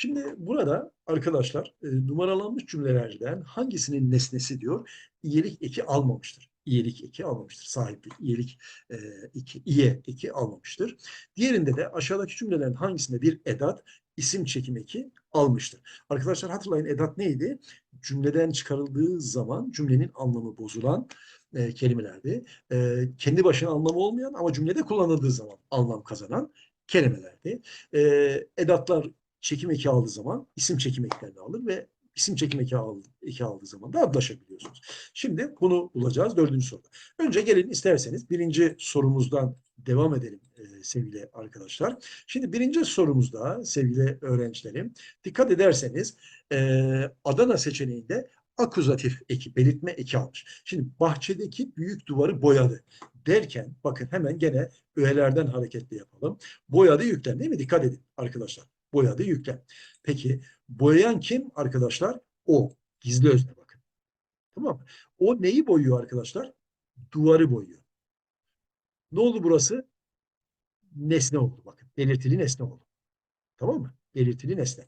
Şimdi burada arkadaşlar e, numaralanmış cümlelerden hangisinin nesnesi diyor? İyelik eki almamıştır. İyelik eki almamıştır. Sahiplik, iyelik e, eki, iye eki almamıştır. Diğerinde de aşağıdaki cümlelerin hangisinde bir edat isim çekim eki almıştır. Arkadaşlar hatırlayın edat neydi? Cümleden çıkarıldığı zaman cümlenin anlamı bozulan e, kelimelerdi. E, kendi başına anlamı olmayan ama cümlede kullanıldığı zaman anlam kazanan kelimelerdi. E, edatlar çekim eki aldığı zaman isim çekim eklerini alır ve isim çekim eki, aldı, eki aldığı zaman da adlaşabiliyorsunuz. Şimdi bunu bulacağız dördüncü soruda. Önce gelin isterseniz birinci sorumuzdan devam edelim e, sevgili arkadaşlar. Şimdi birinci sorumuzda sevgili öğrencilerim dikkat ederseniz e, Adana seçeneğinde akuzatif eki, belirtme eki almış. Şimdi bahçedeki büyük duvarı boyadı derken bakın hemen gene öğelerden hareketli yapalım. Boyadı yüklen değil mi? Dikkat edin arkadaşlar. Boyadı yüklen. Peki boyayan kim arkadaşlar? O. Gizli özne bakın. Tamam mı? O neyi boyuyor arkadaşlar? Duvarı boyuyor. Ne oldu burası? Nesne oldu bakın. Belirtili nesne oldu. Tamam mı? Belirtili nesne.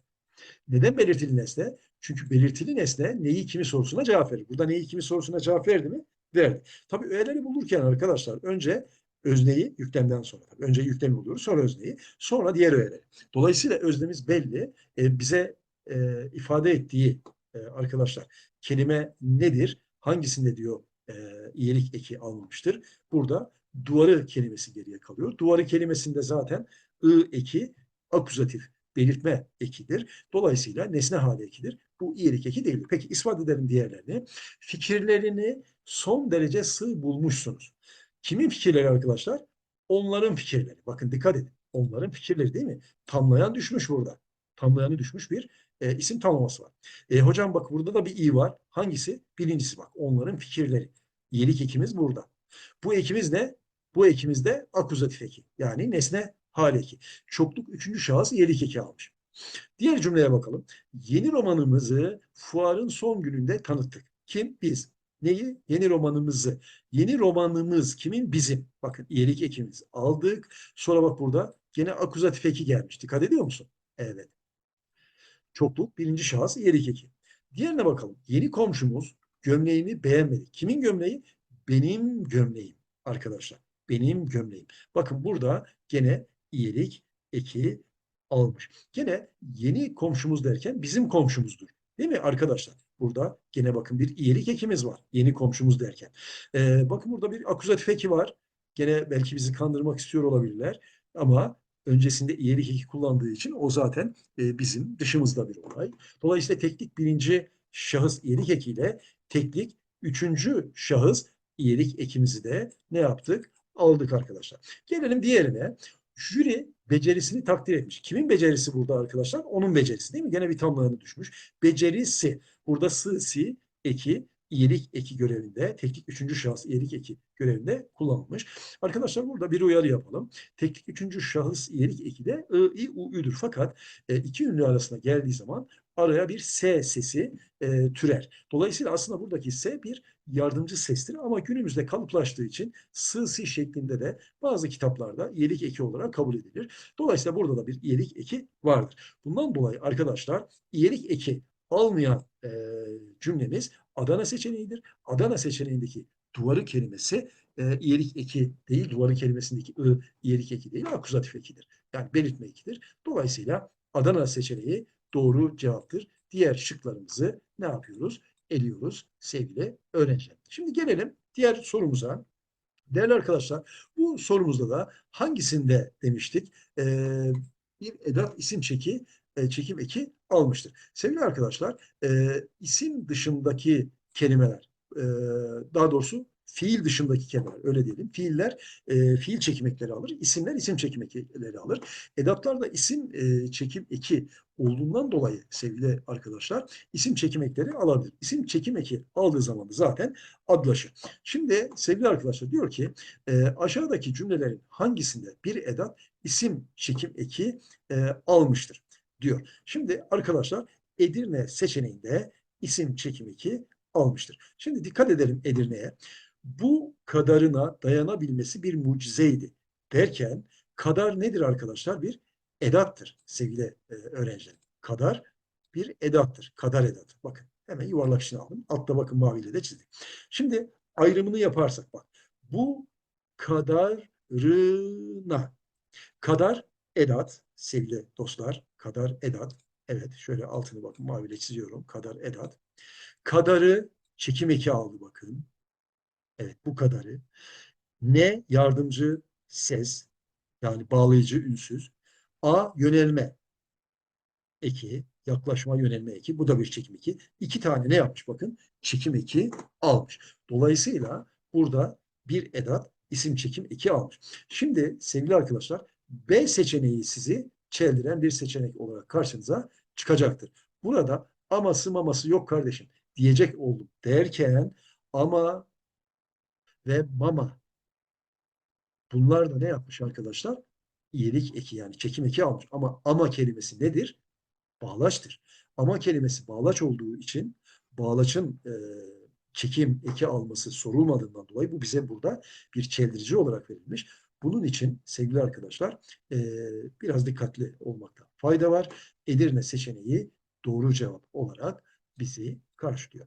Neden belirtili nesne? Çünkü belirtili nesne neyi kimi sorusuna cevap verir. Burada neyi kimi sorusuna cevap verdi mi? Verdi. Tabii öğeleri bulurken arkadaşlar önce özneyi yüklemden sonra. Önce yüklemi buluyoruz sonra özneyi sonra diğer öğeleri. Dolayısıyla öznemiz belli. E, bize e, ifade ettiği e, arkadaşlar kelime nedir? Hangisinde diyor e, iyilik eki alınmıştır? Burada duvarı kelimesi geriye kalıyor. Duvarı kelimesinde zaten ı eki akuzatif belirtme ekidir. Dolayısıyla nesne hali ekidir. Bu iyilik eki değildir. Peki ispat edelim diğerlerini. Fikirlerini son derece sığ bulmuşsunuz. Kimin fikirleri arkadaşlar? Onların fikirleri. Bakın dikkat edin. Onların fikirleri değil mi? Tamlayan düşmüş burada. Tamlayanı düşmüş bir e, isim tamlaması var. E, hocam bak burada da bir i var. Hangisi? Birincisi bak. Onların fikirleri. İyilik ekimiz burada. Bu ekimiz ne? Bu ekimiz de akuzatif eki. Yani nesne hal eki. Çokluk üçüncü şahıs iyilik eki almış. Diğer cümleye bakalım. Yeni romanımızı fuarın son gününde tanıttık. Kim? Biz. Neyi? Yeni romanımızı. Yeni romanımız kimin? Bizim. Bakın iyilik ekimiz aldık. Sonra bak burada gene akuzatif eki gelmiş. Dikkat ediyor musun? Evet. Çokluk birinci şahıs iyilik eki. Diğerine bakalım. Yeni komşumuz gömleğimi beğenmedi. Kimin gömleği? Benim gömleğim arkadaşlar. Benim gömleğim. Bakın burada gene iyilik eki almış. Gene yeni komşumuz derken bizim komşumuzdur. Değil mi arkadaşlar? Burada gene bakın bir iyilik ekimiz var. Yeni komşumuz derken. Ee, bakın burada bir akuzatif eki var. Gene belki bizi kandırmak istiyor olabilirler. Ama öncesinde iyilik eki kullandığı için o zaten e, bizim dışımızda bir olay. Dolayısıyla teknik birinci şahıs iyilik ekiyle teknik üçüncü şahıs iyilik ekimizi de ne yaptık? Aldık arkadaşlar. Gelelim diğerine. Jüri becerisini takdir etmiş. Kimin becerisi burada arkadaşlar? Onun becerisi değil mi? Gene bir tamlığını düşmüş. Becerisi. Burada sı, si, eki, iyilik eki görevinde, teknik üçüncü şahıs iyilik eki görevinde kullanılmış. Arkadaşlar burada bir uyarı yapalım. Teknik üçüncü şahıs iyilik eki de I, I, U, Ü'dür. Fakat e, iki ünlü arasında geldiği zaman araya bir S sesi e, türer. Dolayısıyla aslında buradaki S bir yardımcı sestir ama günümüzde kalıplaştığı için sı, si şeklinde de bazı kitaplarda iyilik eki olarak kabul edilir. Dolayısıyla burada da bir iyilik eki vardır. Bundan dolayı arkadaşlar iyilik eki almayan e, cümlemiz Adana seçeneğidir. Adana seçeneğindeki duvarı kelimesi e, iyilik eki değil, duvarı kelimesindeki ı iyilik eki değil, akuzatif ekidir. Yani belirtme ekidir. Dolayısıyla Adana seçeneği doğru cevaptır. Diğer şıklarımızı ne yapıyoruz? Eliyoruz sevgili öğrenciler. Şimdi gelelim diğer sorumuza. Değerli arkadaşlar bu sorumuzda da hangisinde demiştik? Ee, bir edat isim çeki e, çekim eki almıştır. Sevgili arkadaşlar e, isim dışındaki kelimeler e, daha doğrusu fiil dışındaki kelimeler öyle diyelim. Fiiller e, fiil çekim alır. isimler isim çekim ekleri alır. Edatlar da isim e, çekim eki olduğundan dolayı sevgili arkadaşlar isim çekim ekleri alabilir. İsim çekim eki aldığı zaman zaten adlaşır. Şimdi sevgili arkadaşlar diyor ki e, aşağıdaki cümlelerin hangisinde bir edat isim çekim eki e, almıştır diyor. Şimdi arkadaşlar Edirne seçeneğinde isim çekim eki almıştır. Şimdi dikkat edelim Edirne'ye. Bu kadarına dayanabilmesi bir mucizeydi derken kadar nedir arkadaşlar? Bir edattır sevgili e, öğrenciler. Kadar bir edattır. Kadar edatı. Bakın hemen yuvarlak içine aldım. Altta bakın maviyle de çizdim. Şimdi ayrımını yaparsak bak. Bu kadarına. Kadar edat sevgili dostlar. Kadar edat. Evet şöyle altını bakın maviyle çiziyorum. Kadar edat. Kadarı çekim eki aldı bakın. Evet bu kadarı. Ne yardımcı ses yani bağlayıcı ünsüz. A yönelme eki, yaklaşma yönelme eki. Bu da bir çekim eki. İki tane ne yapmış bakın? Çekim eki almış. Dolayısıyla burada bir edat isim çekim eki almış. Şimdi sevgili arkadaşlar B seçeneği sizi çeldiren bir seçenek olarak karşınıza çıkacaktır. Burada aması maması yok kardeşim diyecek oldum derken ama ve mama bunlar da ne yapmış arkadaşlar? İyilik eki yani çekim eki almış. Ama ama kelimesi nedir? Bağlaçtır. Ama kelimesi bağlaç olduğu için bağlaçın e, çekim eki alması sorulmadığından dolayı bu bize burada bir çeldirici olarak verilmiş. Bunun için sevgili arkadaşlar e, biraz dikkatli olmakta fayda var. Edirne seçeneği doğru cevap olarak bizi karşılıyor.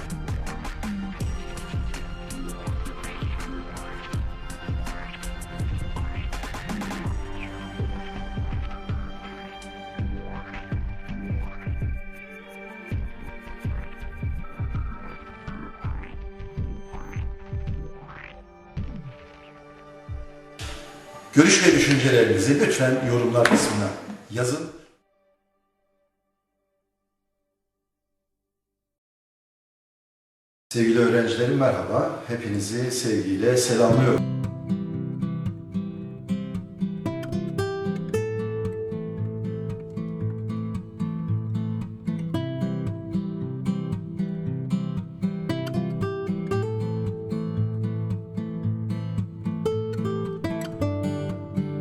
Görüş ve düşüncelerinizi lütfen yorumlar kısmına yazın. Sevgili öğrencilerim merhaba. Hepinizi sevgiyle selamlıyorum.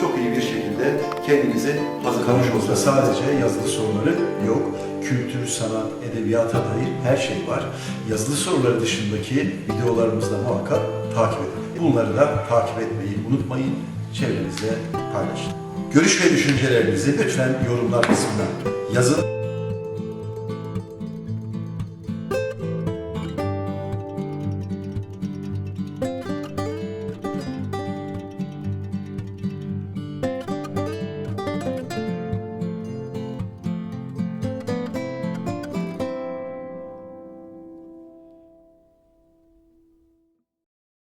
çok iyi bir şekilde kendinizi hazırlamış olursunuz. sadece yazılı soruları yok. Kültür, sanat, edebiyata dair her şey var. Yazılı soruları dışındaki videolarımızda muhakkak takip edin. Bunları da takip etmeyi unutmayın. Çevrenizde paylaşın. Görüş ve düşüncelerinizi lütfen yorumlar kısmına yazın.